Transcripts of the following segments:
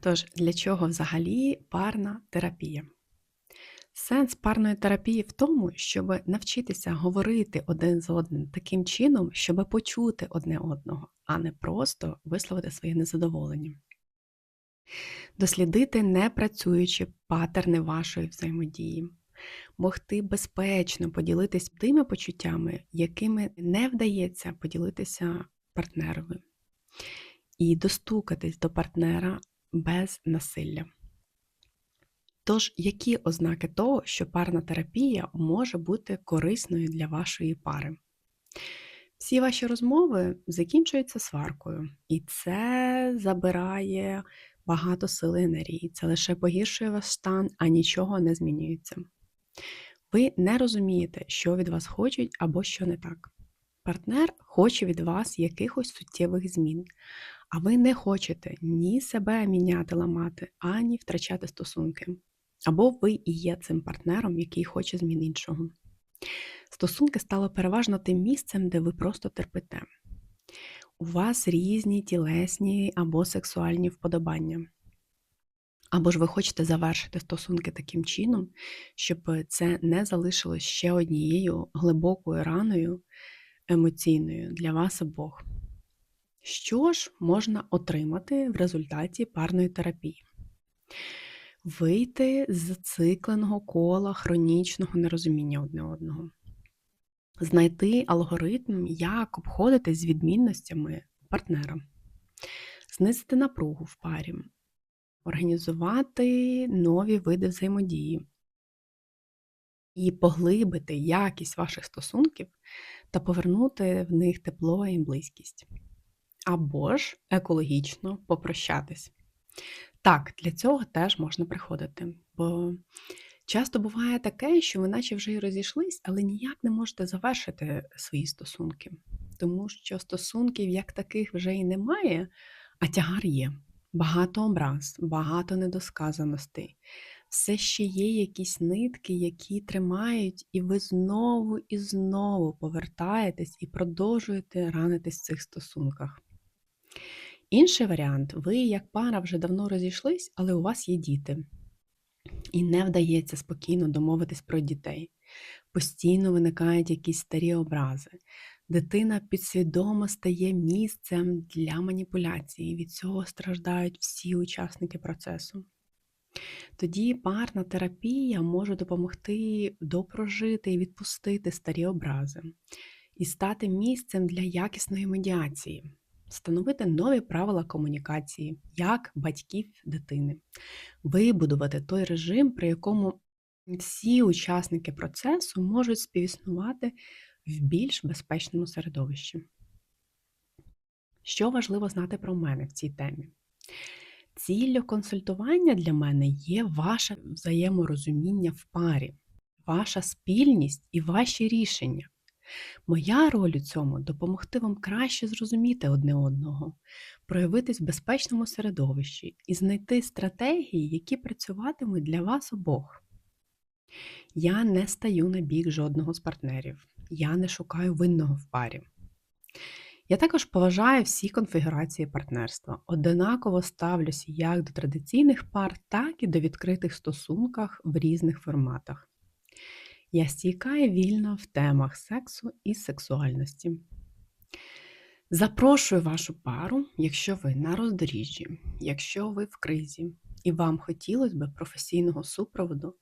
Тож, для чого взагалі парна терапія? Сенс парної терапії в тому, щоб навчитися говорити один з одним таким чином, щоб почути одне одного, а не просто висловити своє незадоволення. Дослідити непрацюючі патерни вашої взаємодії, могти безпечно поділитись тими почуттями, якими не вдається поділитися партнерові, і достукатись до партнера без насилля. Тож, які ознаки того, що парна терапія може бути корисною для вашої пари? Всі ваші розмови закінчуються сваркою, і це забирає багато сили енергії. Це лише погіршує ваш стан, а нічого не змінюється. Ви не розумієте, що від вас хочуть або що не так. Партнер хоче від вас якихось суттєвих змін, а ви не хочете ні себе міняти, ламати, ані втрачати стосунки. Або ви і є цим партнером, який хоче змін іншого. Стосунки стало переважно тим місцем, де ви просто терпите. У вас різні тілесні або сексуальні вподобання. Або ж ви хочете завершити стосунки таким чином, щоб це не залишилось ще однією глибокою раною емоційною для вас обох. Що ж можна отримати в результаті парної терапії? Вийти з зацикленого кола хронічного нерозуміння одне одного, знайти алгоритм, як обходитись з відмінностями партнера, знизити напругу в парі, організувати нові види взаємодії і поглибити якість ваших стосунків та повернути в них тепло і близькість. Або ж екологічно попрощатись. Так, для цього теж можна приходити. Бо часто буває таке, що ви наче вже й розійшлись, але ніяк не можете завершити свої стосунки. Тому що стосунків як таких вже і немає, а тягар є. Багато образ, багато недосказаностей. Все ще є якісь нитки, які тримають, і ви знову і знову повертаєтесь і продовжуєте ранитись в цих стосунках. Інший варіант ви, як пара, вже давно розійшлись, але у вас є діти. І не вдається спокійно домовитись про дітей. Постійно виникають якісь старі образи. Дитина підсвідомо стає місцем для маніпуляції, від цього страждають всі учасники процесу. Тоді парна терапія може допомогти допрожити і відпустити старі образи і стати місцем для якісної медіації, встановити нові правила комунікації як батьків дитини, вибудувати той режим, при якому всі учасники процесу можуть співіснувати в більш безпечному середовищі. Що важливо знати про мене в цій темі? Ціллю консультування для мене є ваше взаєморозуміння в парі, ваша спільність і ваші рішення. Моя роль у цьому допомогти вам краще зрозуміти одне одного, проявитись в безпечному середовищі і знайти стратегії, які працюватимуть для вас обох. Я не стаю на бік жодного з партнерів, я не шукаю винного в парі. Я також поважаю всі конфігурації партнерства, одинаково ставлюся як до традиційних пар, так і до відкритих стосунках в різних форматах. Я стійка і вільна в темах сексу і сексуальності. Запрошую вашу пару, якщо ви на роздоріжжі, якщо ви в кризі, і вам хотілося б професійного супроводу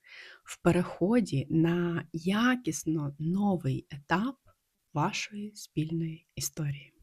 в переході на якісно новий етап вашої спільної історії.